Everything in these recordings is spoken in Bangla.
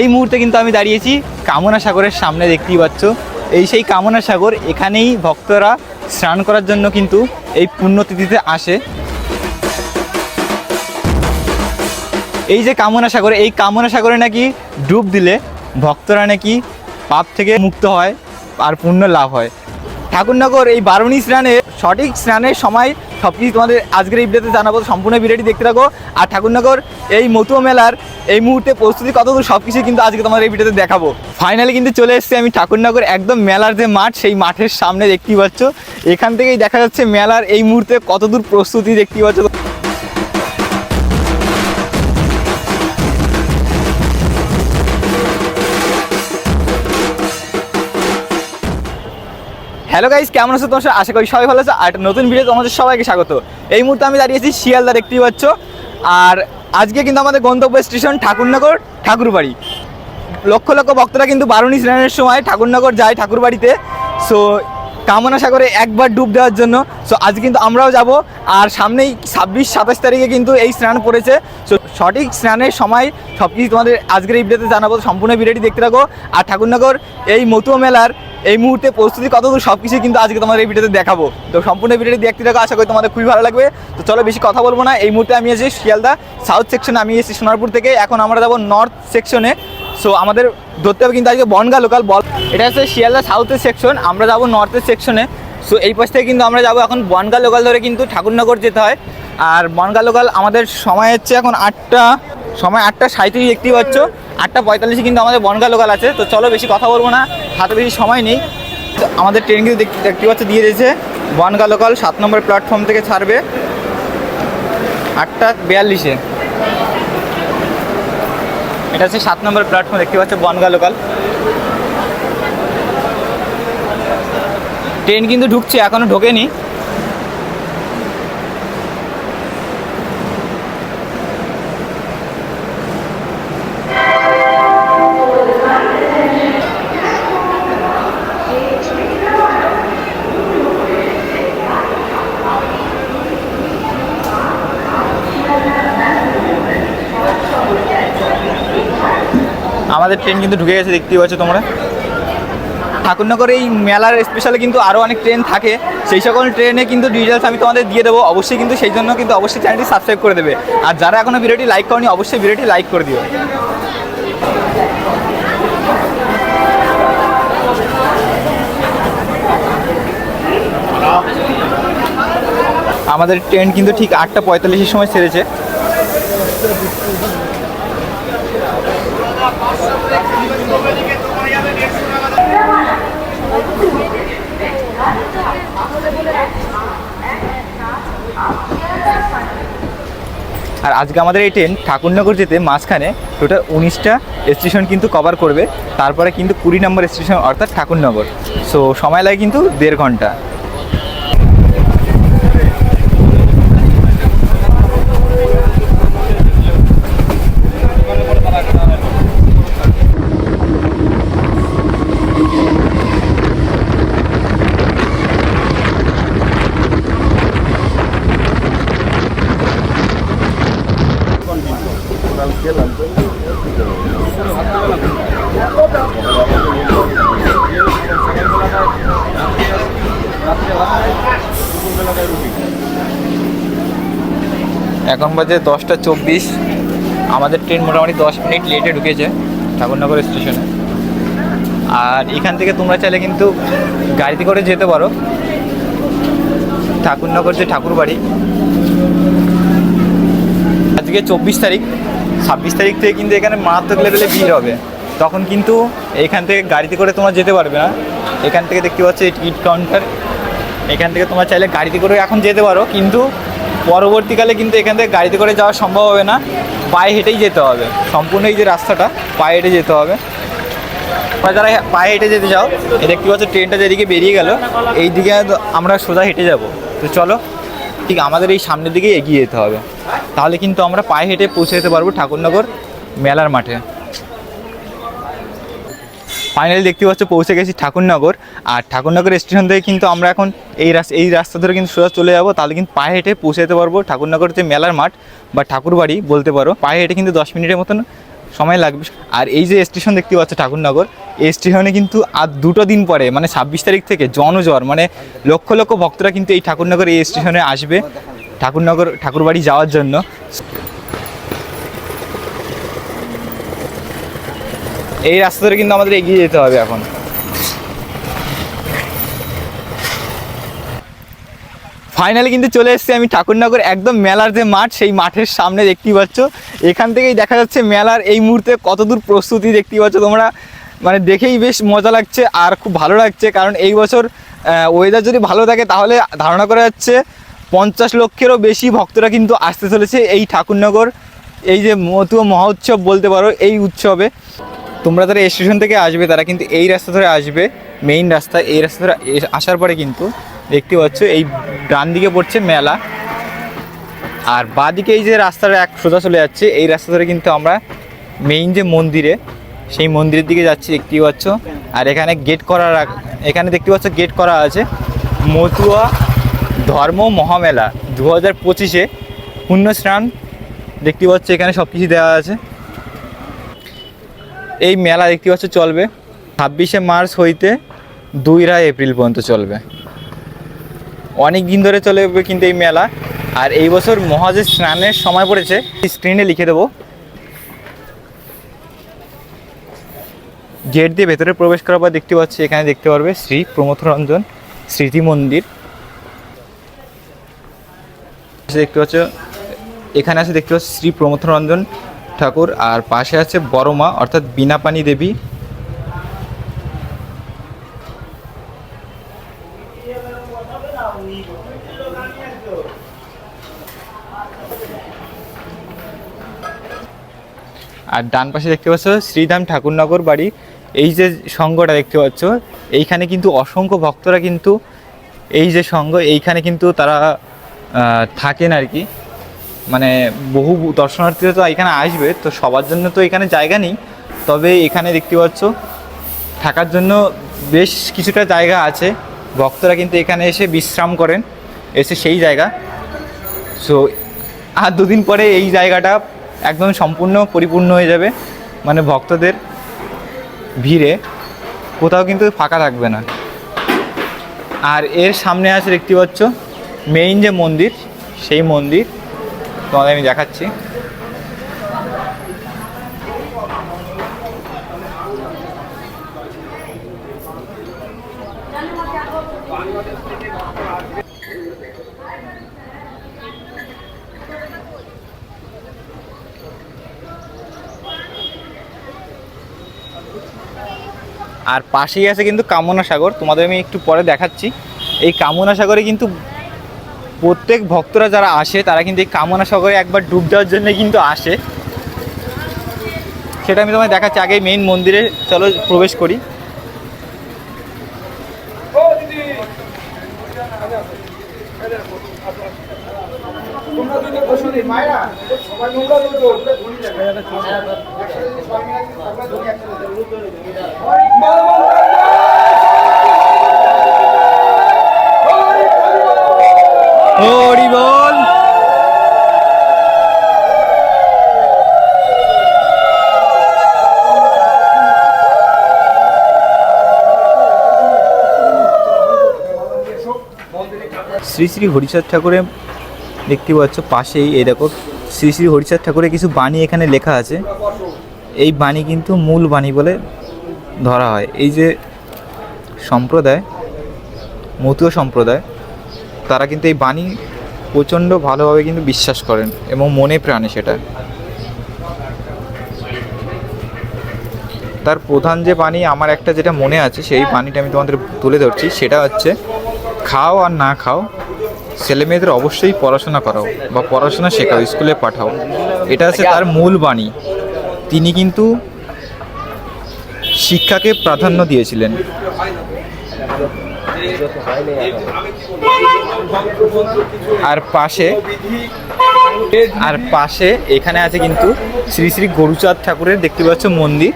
এই মুহূর্তে কিন্তু আমি দাঁড়িয়েছি কামনা সাগরের সামনে দেখতেই পাচ্ছ। এই সেই কামনা সাগর, এখানেই ভক্তরা স্নান করার জন্য কিন্তু এই পুণ্যতিথিতে আসে। এই যে কামনা সাগর, এই কামনা সাগরে নাকি ডুব দিলে ভক্তরা নাকি পাপ থেকে মুক্ত হয় আর পুণ্য লাভ হয়। ঠাকুরনগর, এই বারুণী স্নানে, সঠিক স্নানের সময় সব কিছু তোমাদের আজকের এই ভিডিওতে জানাব। সম্পূর্ণ ভিডিওটি দেখতে থাকো। আর ঠাকুরনগর, এই মতুয়া মেলার এই মুহূর্তে প্রস্তুতি কতদূর সব কিছু কিন্তু আজকে তোমাদের এই ভিডিওতে দেখাবো। ফাইনালি কিন্তু চলে এসেছি আমি ঠাকুরনগর, একদম মেলার যে মাঠ, সেই মাঠের সামনে দেখতেই পাচ্ছ। এখান থেকেই দেখা যাচ্ছে মেলার এই মুহূর্তে কতদূর প্রস্তুতি দেখতেই পাচ্ছ। হ্যালো গাইস, কেমন আছো তোমার? আশা করি সবাই ভালো আছো। আর নতুন ভিডিও তোমাদের সবাইকে স্বাগত। এই মুহূর্তে আমি দাঁড়িয়েছি শিয়ালদা, দেখতেই পাচ্ছ। আর আজকে কিন্তু আমাদের গন্তব্য স্টেশন ঠাকুরনগর, ঠাকুরবাড়ি। লক্ষ লক্ষ ভক্তরা কিন্তু বারুণী স্নানের সময় ঠাকুরনগর যায় ঠাকুরবাড়িতে। সো কামনা সাগরে একবার ডুব দেওয়ার জন্য। সো আজ কিন্তু আমরাও যাব। আর সামনেই ছাব্বিশ, সাতাশ তারিখে কিন্তু এই স্নান পড়েছে। সো সঠিক স্নানের সময় সব কিছু তোমাদের আজকের এই ভিডিওতে জানাব। সম্পূর্ণ ভিডিওটি দেখতে থাকো। আর ঠাকুরনগর, এই মতুয়া মেলার এই মুহূর্তে প্রস্তুতি কতদূর সব কিছু কিন্তু আজকে তোমাদের এই ভিডিওতে দেখাবো। তো সম্পূর্ণ ভিডিওটি দেখতে থাকো, আশা করি তোমাদের খুবই ভালো লাগবে। তো চলো বেশি কথা বলব না, এই মুহূর্তে আমি এসেছি শিয়ালদা সাউথ সেকশনে আমি এসেছি সোনারপুর থেকে। এখন আমরা যাব নর্থ সেকশনে সো আমাদের ধরতে হবে কিন্তু আজকে বনগা লোকাল বল। এটা হচ্ছে শিয়ালদা সাউথের সেকশন আমরা যাব নর্থের সেকশনে সো এই পাশ থেকে কিন্তু আমরা যাব এখন বনগা লোকাল ধরে কিন্তু ঠাকুরনগর যেতে হয়। আর বনগা লোকাল আমাদের সময় হচ্ছে এখন আটটা, সময় আটটা সাঁত্রিশ দেখতেই পাচ্ছ। আটটা পঁয়তাল্লিশে কিন্তু আমাদের বনগা লোকাল আছে। তো চলো বেশি কথা বলব না, হাতে বেশি সময় নেই। তো আমাদের ট্রেন কিন্তু দেখতে পাচ্ছ, দিয়ে দিয়েছে। বনগা লোকাল সাত নম্বর প্ল্যাটফর্ম থেকে ছাড়বে। আটটা বিয়াল্লিশে। এটা হচ্ছে সাত নম্বর প্ল্যাটফর্ম দেখতে পাচ্ছ, বনগা লোকাল। ট্রেন কিন্তু ঢুকছে, এখনও ঢোকেনি আমাদের ট্রেন কিন্তু ঢুকে গেছে, দেখতেই পাচ্ছ তোমরা। ঠাকুরনগর এই মেলার স্পেশালে কিন্তু আরও অনেক ট্রেন থাকে। সেই সকল ট্রেনে কিন্তু ডিটেলস আমি তোমাদের দিয়ে দেবো। অবশ্যই কিন্তু সেই জন্য কিন্তু অবশ্যই চ্যানেলটি সাবস্ক্রাইব করে দেবে। আর যারা এখনও ভিডিওটি লাইক করনি, অবশ্যই ভিডিওটি লাইক করে দিও। আমাদের ট্রেন কিন্তু ঠিক আটটা পঁয়তাল্লিশের সময় ছেড়েছে। আর আজকে আমাদের এই ট্রেন ঠাকুরনগর যেতে মাঝখানে টোটাল উনিশটা স্টেশন কিন্তু কভার করবে। তারপরে কিন্তু কুড়ি নম্বর স্টেশন অর্থাৎ ঠাকুরনগর। সো সময় লাগে কিন্তু দেড় ঘণ্টা এখন বাজে দশটা চব্বিশ। আমাদের ট্রেন মোটামুটি দশ মিনিট লেটে ঢুকেছে ঠাকুরনগর স্টেশনে আর এখান থেকে তোমরা চাইলে কিন্তু গাড়িতে করে যেতে পারো। ঠাকুরনগর যে ঠাকুর বাড়ি। আজকে চব্বিশ তারিখ। ছাব্বিশ তারিখ থেকে কিন্তু এখানে মারাত্মক লেভেলে ভিড় হবে। তখন কিন্তু এখান থেকে গাড়িতে করে তোমরা যেতে পারবে না। এখান থেকে দেখতে পাচ্ছ টিকিট কাউন্টার এখান থেকে তোমরা চাইলে গাড়িতে করে এখন যেতে পারো। কিন্তু পরবর্তীকালে কিন্তু এখান থেকে গাড়িতে করে যাওয়া সম্ভব হবে না। পায়ে হেঁটেই যেতে হবে। সম্পূর্ণ এই যে রাস্তাটা, পায়ে হেঁটে যেতে হবে। যারা পায়ে হেঁটে যেতে চাও, এটা দেখতে পাচ্ছ ট্রেনটা যেদিকে বেরিয়ে গেল, এই দিকে আমরা সোজা হেঁটে যাব। তো চলো, ঠিক আমাদের এই সামনের দিকেই এগিয়ে যেতে হবে। তাহলে কিন্তু আমরা পায়ে হেঁটে পৌঁছে যেতে পারব ঠাকুরনগর মেলার মাঠে। ফাইনালি দেখতে পাচ্ছ পৌঁছে গেছি ঠাকুরনগর। আর ঠাকুরনগর স্টেশন থেকে কিন্তু আমরা এখন এই রাস্তা এই রাস্তা ধরে কিন্তু সোজা চলে যাব। তাহলে কিন্তু পায়ে হেঁটে পৌঁছে যেতে পারব ঠাকুরনগর যে মেলার মাঠ বা ঠাকুরবাড়ি বলতে পারো। পায়ে হেঁটে কিন্তু দশ মিনিটের মতন সময় লাগবে। আর এই যে স্টেশন দেখতে পাচ্ছ ঠাকুরনগর, এই স্টেশনে কিন্তু আর দুটো দিন পরে মানে ছাব্বিশ তারিখ থেকে জনজর মানে লক্ষ লক্ষ ভক্তরা কিন্তু এই ঠাকুরনগর এই স্টেশনে আসবে ঠাকুরনগর ঠাকুরবাড়ি যাওয়ার জন্য। এই রাস্তা ধরে কিন্তু আমাদের এগিয়ে যেতে হবে এখন। ফাইনালি কিন্তু চলে এসেছি আমি ঠাকুরনগর, একদম মেলার যে মাঠ, সেই মাঠের সামনে দেখতেই পাচ্ছ। এখান থেকেই দেখা যাচ্ছে মেলার এই মুহূর্তে কতদূর প্রস্তুতি দেখতেই পাচ্ছ তোমরা। মানে দেখেই বেশ মজা লাগছে আর খুব ভালো লাগছে, কারণ এই বছর ওয়েদার যদি ভালো থাকে তাহলে ধারণা করা যাচ্ছে পঞ্চাশ লক্ষেরও বেশি ভক্তরা কিন্তু আসতে চলেছে এই ঠাকুরনগর। এই যে মতুয়া মহোৎসব বলতে পারো, এই উৎসবে। তোমরা যারা স্টেশন থেকে আসবে, তারা কিন্তু এই রাস্তা ধরে আসবে মেইন রাস্তা, এই রাস্তা ধরে আসার পরে কিন্তু দেখতে পাচ্ছ এই ডান দিকে পড়ছে মেলা। আর বাঁদিকে এই যে রাস্তাটা এক সোজা চলে যাচ্ছে, এই রাস্তা ধরে কিন্তু আমরা মেইন যে মন্দিরে, সেই মন্দিরের দিকে যাচ্ছি দেখতে পাচ্ছ। আর এখানে গেট করা এখানে দেখতে পাচ্ছ গেট করা আছে। মতুয়া ধর্ম মহামেলা দু হাজার পঁচিশে পুণ্যস্নান দেখতে পাচ্ছ এখানে সব কিছু দেওয়া আছে। এই মেলা দেখতে পাচ্ছ চলবে। ছাব্বিশে মার্চ হইতে দুইরা এপ্রিল পর্যন্ত চলবে। অনেক দিন ধরে চলবে কিন্তু এই মেলা। আর এই বছর মহাজের স্নানের সময় পড়েছে স্ক্রিনে লিখে দেবো। গেট দিয়ে ভেতরে প্রবেশ করার পর দেখতে পাচ্ছি, এখানে দেখতে পারবে শ্রী প্রমথরঞ্জন স্মৃতি মন্দির। দেখতে পাচ্ছ, এখানে আছে দেখতে পাচ্ছ শ্রী প্রমথরঞ্জন ঠাকুর, আর পাশে আছে বড় মা, অর্থাৎ বিনাপানি দেবী। আর ডান পাশে দেখতে পাচ্ছ শ্রীধাম ঠাকুরনগর বাড়ি। এই যে সংঘটা দেখতে পাচ্ছ, এইখানে কিন্তু অসংখ্য ভক্তরা কিন্তু এই যে সংঘ এইখানে কিন্তু তারা থাকেন আর কি। মানে বহু দর্শনার্থীরা তো এখানে আসবে, তো সবার জন্য তো এখানে জায়গা নেই। তবে এখানে দেখতে পাচ্ছ, থাকার জন্য বেশ কিছুটা জায়গা আছে। ভক্তরা কিন্তু এখানে এসে বিশ্রাম করেন, এসে সেই জায়গা। সো আর দুদিন পরে এই জায়গাটা একদম সম্পূর্ণ পরিপূর্ণ হয়ে যাবে মানে ভক্তদের ভিড়ে। কোথাও কিন্তু ফাঁকা থাকবে না। আর এর সামনে আছে দেখতে পাচ্ছ মেইন যে মন্দির, সেই মন্দির। তোমাদের আমি দেখাচ্ছি। আর পাশেই আছে কিন্তু কামনা সাগর। তোমাদের আমি একটু পরে দেখাচ্ছি। এই কামনা সাগরে কিন্তু প্রত্যেক ভক্তরা যারা আসে, তারা কিন্তু এই কামনা সাগরে একবার ডুব দেওয়ার জন্য কিন্তু আসে। সেটা আমি তোমায় দেখাচ্ছি আগে মেইন মন্দিরে চলো প্রবেশ করি। হরি শ্রী শ্রী হরিচাঁদ ঠাকুরের দেখতে পাচ্ছ পাশেই, এই দেখো, শ্রী শ্রী হরিচাঁদ ঠাকুরের কিছু বাণী এখানে লেখা আছে। এই বাণী কিন্তু মূল বাণী বলে ধরা হয়। এই যে সম্প্রদায়, মতুয়া সম্প্রদায়, তারা কিন্তু এই বাণী প্রচণ্ড ভালোভাবে কিন্তু বিশ্বাস করেন এবং মনে প্রাণে সেটা। তার প্রধান যে বাণী, আমার একটা যেটা মনে আছে, সেই বাণীটা আমি তোমাদের তুলে ধরছি, সেটা হচ্ছে, খাও আর না খাও ছেলে মেয়েদের অবশ্যই পড়াশোনা করাও বা পড়াশোনা শেখাও, স্কুলে পাঠাও। এটা আছে তার মূল বাণী। তিনি কিন্তু শিক্ষাকে প্রাধান্য দিয়েছিলেন। আর পাশে আর পাশে এখানে আছে কিন্তু শ্রী শ্রী গরুচাঁদ ঠাকুরের, দেখতে পাচ্ছ মন্দির?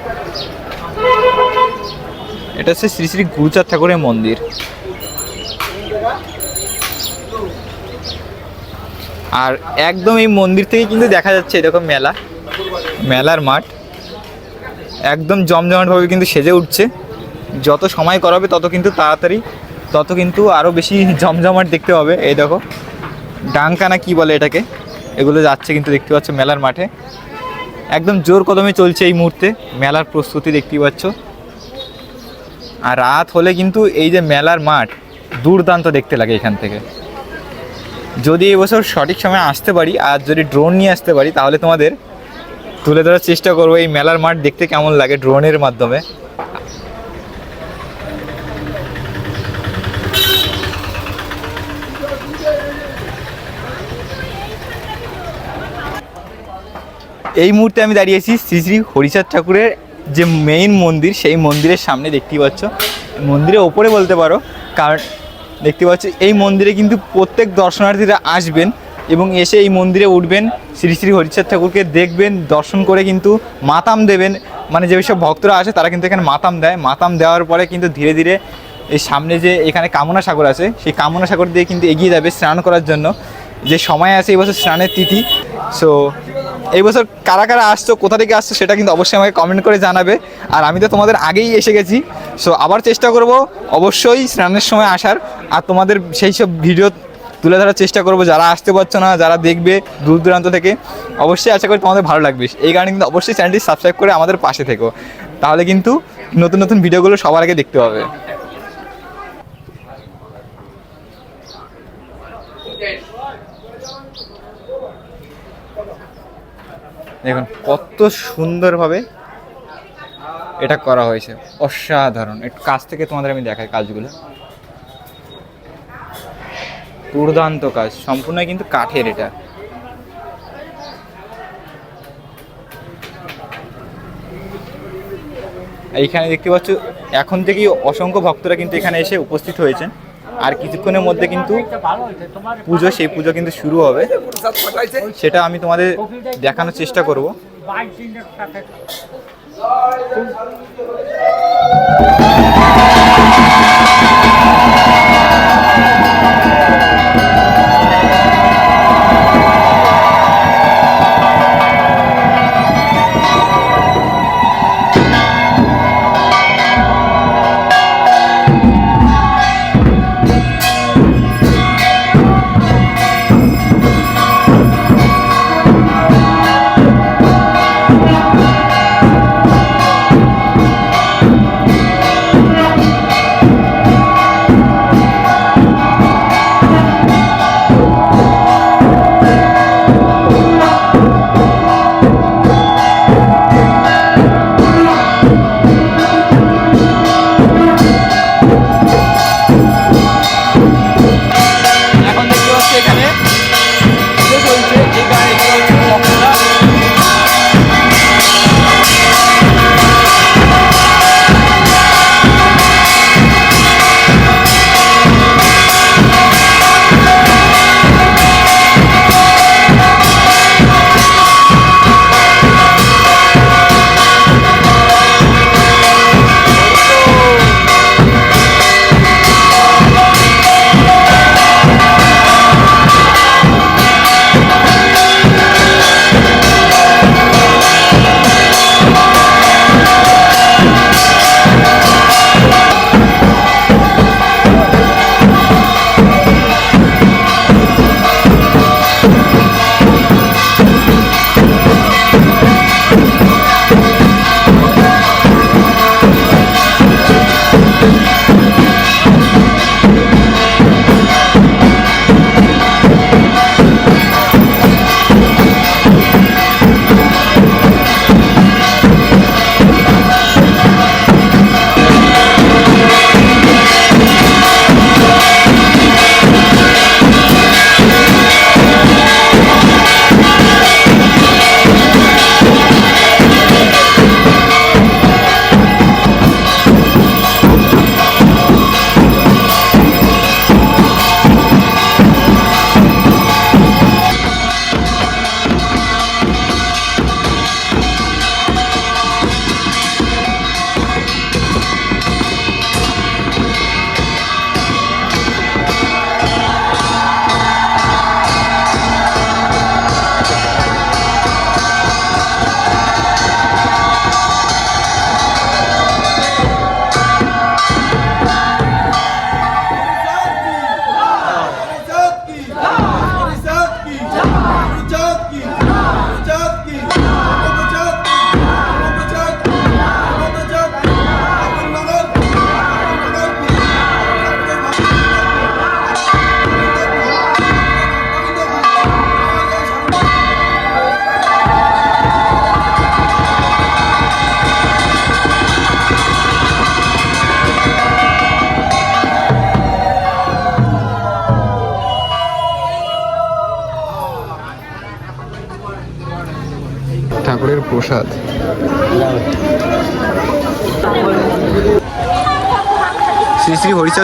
এটা হচ্ছে শ্রী শ্রী গুরুচাঁদ ঠাকুরের মন্দির। আর একদম এই মন্দির থেকে কিন্তু দেখা যাচ্ছে এরকম মেলা। মেলার মাঠ। একদম জমজমাটভাবে কিন্তু সেজে উঠছে। যত সময় করাবে তত কিন্তু তাড়াতাড়ি, তত কিন্তু আরও বেশি জমজমাট দেখতে হবে। এই দেখো, ডাঙ্কা না কি বলে এটাকে? এগুলো যাচ্ছে কিন্তু দেখতে পাচ্ছ মেলার মাঠে। একদম জোর কদমে চলছে এই মুহূর্তে। মেলার প্রস্তুতি দেখতেই পাচ্ছ। আর রাত হলে কিন্তু এই যে মেলার মাঠ, দুর্দান্ত দেখতে লাগে এখান থেকে। যদি এবছর সঠিক সময় আসতে পারি আর যদি ড্রোন নিয়ে আসতে পারি, তাহলে তোমাদের তুলে ধরার চেষ্টা করব এই মেলার মাঠ দেখতে কেমন লাগে ড্রোনের মাধ্যমে। এই মুহূর্তে আমি দাঁড়িয়েছি শ্রী শ্রী হরিচাঁদ ঠাকুরের যে মেইন মন্দির, সেই মন্দিরের সামনে দেখতেই পাচ্ছ। মন্দিরের ওপরে বলতে পারো, কারণ দেখতে পাচ্ছ, এই মন্দিরে কিন্তু প্রত্যেক দর্শনার্থীরা আসবেন এবং এসে এই মন্দিরে উঠবেন, শ্রী শ্রী হরিচাঁদ ঠাকুরকে দেখবেন, দর্শন করে কিন্তু মাতাম দেবেন। মানে যেসব ভক্তরা আসে, তারা কিন্তু এখানে মাতাম দেয়। মাতাম দেওয়ার পরে কিন্তু ধীরে ধীরে এই সামনে যে এখানে কামনা সাগর আছে, সেই কামনা সাগর দিয়ে কিন্তু এগিয়ে যাবে স্নান করার জন্য। যে সময় আছে, এই বছর স্নানের তিথি সো এই বছর কারা কারা আসছো, কোথা থেকে আসছো সেটা কিন্তু অবশ্যই আমাকে কমেন্ট করে জানাবে। আর আমি তো তোমাদের আগেই এসে গেছি। সো আবার চেষ্টা করব অবশ্যই স্নানের সময় আসার। আর তোমাদের সেই সব ভিডিও তুলে ধরার চেষ্টা করব। যারা আসতে পারছ না, যারা দেখবে দূর দূরান্ত থেকে, অবশ্যই আশা করি তোমাদের ভালো লাগবে। এই কারণে কিন্তু অবশ্যই চ্যানেলটি সাবস্ক্রাইব করে আমাদের পাশে থেকো। তাহলে কিন্তু নতুন নতুন ভিডিওগুলো সবার আগে দেখতে পাবে। দেখুন, কত সুন্দরভাবে এটা করা হয়েছে। অসাধারণ। একটু কাছ থেকে তোমাদের আমি দেখাই কাজগুলো। দুর্দান্ত কাজ। সম্পূর্ণ কিন্তু কাঠের এটা। এইখানে দেখতে পাচ্ছ, এখন থেকেই অসংখ্য ভক্তরা কিন্তু এখানে এসে উপস্থিত হয়েছেন। আর কিছুক্ষণের মধ্যে কিন্তু পুজো, সেই পুজো কিন্তু শুরু হবে। সেটা আমি তোমাদের দেখানোর চেষ্টা করব।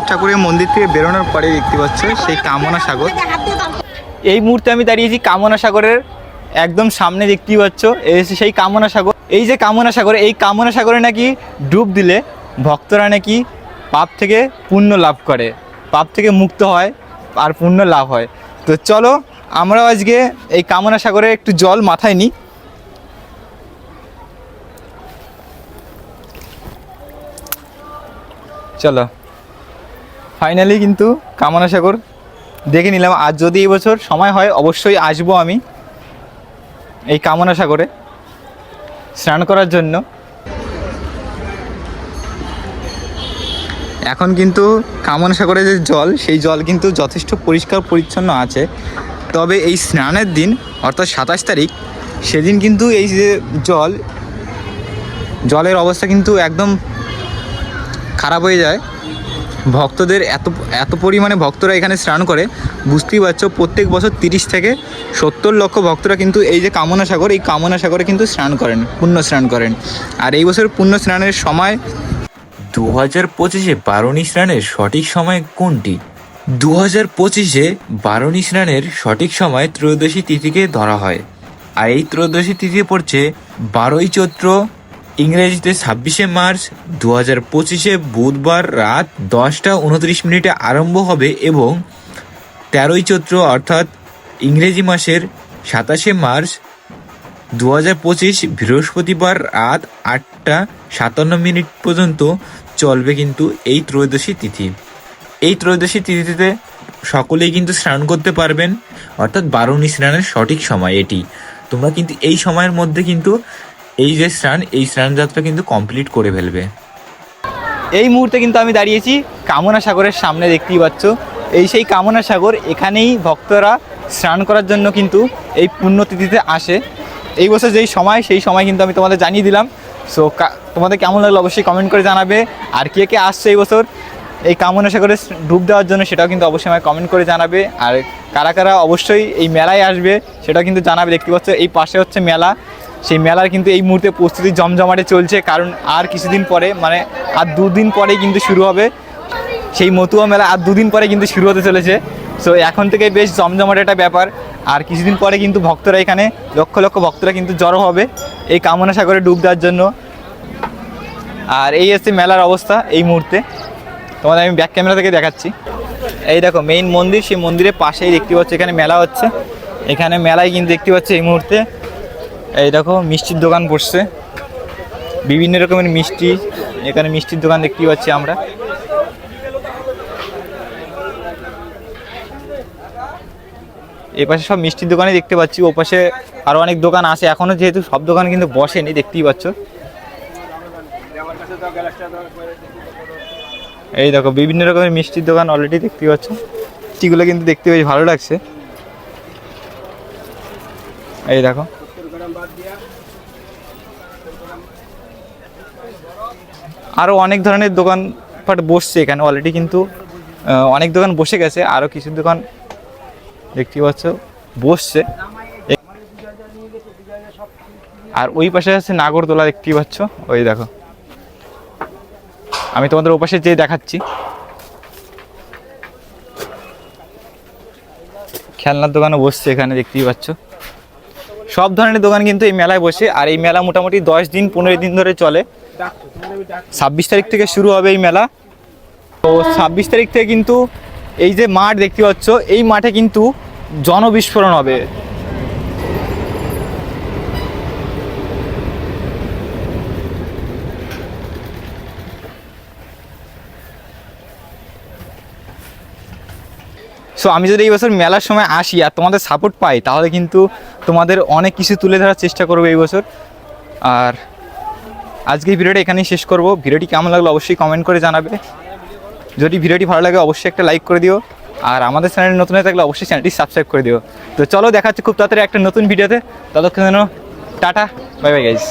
শ্রী ঠাকুরের মন্দির থেকে বেরোনোর পরে দেখতে পাচ্ছ সেই কামনা সাগর। এই মুহূর্তে আমি দাঁড়িয়েছি কামনা সাগরের একদম সামনে দেখতেই পাচ্ছ হচ্ছে সেই কামনা সাগর। এই যে কামনা সাগর, এই কামনা সাগরে নাকি ডুব দিলে ভক্তরা নাকি পাপ থেকে পুণ্য লাভ করে, পাপ থেকে মুক্ত হয় আর পুণ্য লাভ হয়। তো চলো, আমরাও আজকে এই কামনা সাগরে একটু জল মাথায় নিই। চলো। ফাইনালি কিন্তু কামনা সাগর দেখে নিলাম। আর যদি এবছর সময় হয়, অবশ্যই আসব আমি এই কামনা সাগরে স্নান করার জন্য। এখন কিন্তু কামনা সাগরের যে জল, সেই জল কিন্তু যথেষ্ট পরিষ্কার পরিচ্ছন্ন আছে। তবে এই স্নানের দিন, অর্থাৎ সাতাশ তারিখ, সেদিন কিন্তু এই যে জল, জলের অবস্থা কিন্তু একদম খারাপ হয়ে যায়। ভক্তদের এত এত পরিমাণে ভক্তরা এখানে স্নান করে, বুঝতেই পারছ প্রত্যেক বছর তিরিশ থেকে সত্তর লক্ষ ভক্তরা কিন্তু এই যে কামনা সাগর, এই কামনা সাগরে কিন্তু স্নান করেন, পুণ্য স্নান করেন। আর এই বছর পুণ্য স্নানের সময় দু হাজার পঁচিশে বারণী স্নানের সঠিক সময় কোনটি? দু হাজার পঁচিশে বারণী স্নানের সঠিক সময় ত্রয়োদশী তিথিকে ধরা হয়। আর এই ত্রয়োদশী তিথি পড়ছে বারোই চৈত্র ইংরেজিতে ছাব্বিশে মার্চ দু হাজার পঁচিশে বুধবার রাত দশটা উনত্রিশ মিনিটে আরম্ভ হবে এবং তেরোই চৈত্র অর্থাৎ ইংরেজি মাসের সাতাশে মার্চ দু হাজার পঁচিশ বৃহস্পতিবার রাত আটটা সাতান্ন মিনিট পর্যন্ত চলবে কিন্তু এই ত্রয়োদশী তিথি। এই ত্রয়োদশী তিথিতে সকলেই কিন্তু স্নান করতে পারবেন, অর্থাৎ বারুণী স্নানের সঠিক সময় এটি। তোমরা কিন্তু এই সময়ের মধ্যে কিন্তু এই যে স্নান, এই স্নান যাত্রা কিন্তু কমপ্লিট করে ফেলবে। এই মুহূর্তে কিন্তু আমি দাঁড়িয়েছি কামনা সাগরের সামনে, দেখতেই পাচ্ছ। এই সেই কামনা সাগর, এখানেই ভক্তরা স্নান করার জন্য কিন্তু এই পুণ্যতিথিতে আসে। এই বছর যেই সময়, সেই সময় কিন্তু আমি তোমাদের জানিয়ে দিলাম। সো তোমাদের কেমন লাগল অবশ্যই কমেন্ট করে জানাবে। আর কে কে আসছে এই বছর, এই কামনা সাগরে ডুব দেওয়ার জন্য সেটাও কিন্তু অবশ্যই আমায় কমেন্ট করে জানাবে। আর কারা কারা অবশ্যই এই মেলায় আসবে, সেটাও কিন্তু জানাবে। দেখতে পাচ্ছ, এই পাশে হচ্ছে মেলা। সেই মেলার কিন্তু এই মুহূর্তে প্রস্তুতি জমজমাটে চলছে, কারণ আর কিছুদিন পরে মানে আর দুদিন পরেই কিন্তু শুরু হবে। সেই মতুয়া মেলা আর দুদিন পরে কিন্তু শুরু হতে চলেছে। সো এখন থেকে বেশ জমজমাট একটা ব্যাপার। আর কিছুদিন পরে কিন্তু ভক্তরা এখানে, লক্ষ লক্ষ ভক্তরা কিন্তু জড়ো হবে এই কামনা সাগরে ডুব দেওয়ার জন্য। আর এই হচ্ছে মেলার অবস্থা এই মুহূর্তে। তোমাদের আমি ব্যাক ক্যামেরা থেকে দেখাচ্ছি। এই দেখো মেইন মন্দির, সেই মন্দিরের পাশেই দেখতে পাচ্ছ, এখানে মেলা হচ্ছে। এখানে মেলায় কিন্তু দেখতে পাচ্ছি এই মুহূর্তে এই দেখো, মিষ্টির দোকান বসছে। বিভিন্ন রকমের মিষ্টি, এখানে মিষ্টির দোকান দেখতে পাচ্ছি আমরা। এ পাশে সব মিষ্টির দোকানই দেখতে পাচ্ছি, ও পাশে আরও অনেক দোকান আছে। এখনও যেহেতু সব দোকান কিন্তু বসেনি, দেখতেই পাচ্ছ। এই দেখো, বিভিন্ন রকমের মিষ্টির দোকান অলরেডি দেখতে পাচ্ছ। মিষ্টিগুলো কিন্তু দেখতে বেশ ভালো লাগছে। এই দেখো। আরও অনেক ধরনের দোকানপাট বসছে এখানে অলরেডি কিন্তু অনেক দোকান বসে গেছে আরও কিছু দোকান দেখতে পাচ্ছ, বসছে। আর ওই পাশে আছে নাগরদোলা দেখতেই পাচ্ছ, ওই দেখো। আমি তোমাদের ওপাশে যেয়ে দেখাচ্ছি। খেলনার দোকানও বসছে এখানে দেখতেই পাচ্ছ। সব ধরনের দোকান কিন্তু এই মেলায় বসে, আর এই মেলা মোটামুটি দশ দিন, পনেরো দিন ধরে চলে। ছাব্বিশ তারিখ থেকে শুরু হবে এই মেলা। তো ছাব্বিশ তারিখ থেকে কিন্তু এই যে মাঠ দেখতে পাচ্ছ, এই মাঠে কিন্তু জনবিস্ফোরণ হবে। সো আমি যদি এই বছর মেলার সময় আসি আর তোমাদের সাপোর্ট পাই, তাহলে কিন্তু তোমাদের অনেক কিছু তুলে ধরার চেষ্টা করব এই বছর। আর আজকে ভিডিওটা এখানেই শেষ করব। ভিডিওটি কেমন লাগল অবশ্যই কমেন্ট করে জানাবে। যদি ভিডিওটি ভালো লাগে, অবশ্যই একটা লাইক করে দিও। আর আমাদের চ্যানেল নতুন হয়ে থাকলে অবশ্যই চ্যানেলটি সাবস্ক্রাইব করে দিও। তো চলো দেখাচ্ছি খুব তাড়াতাড়ি একটা নতুন ভিডিওতে। ততক্ষণ যেন টাটা বাই বাই গাইজ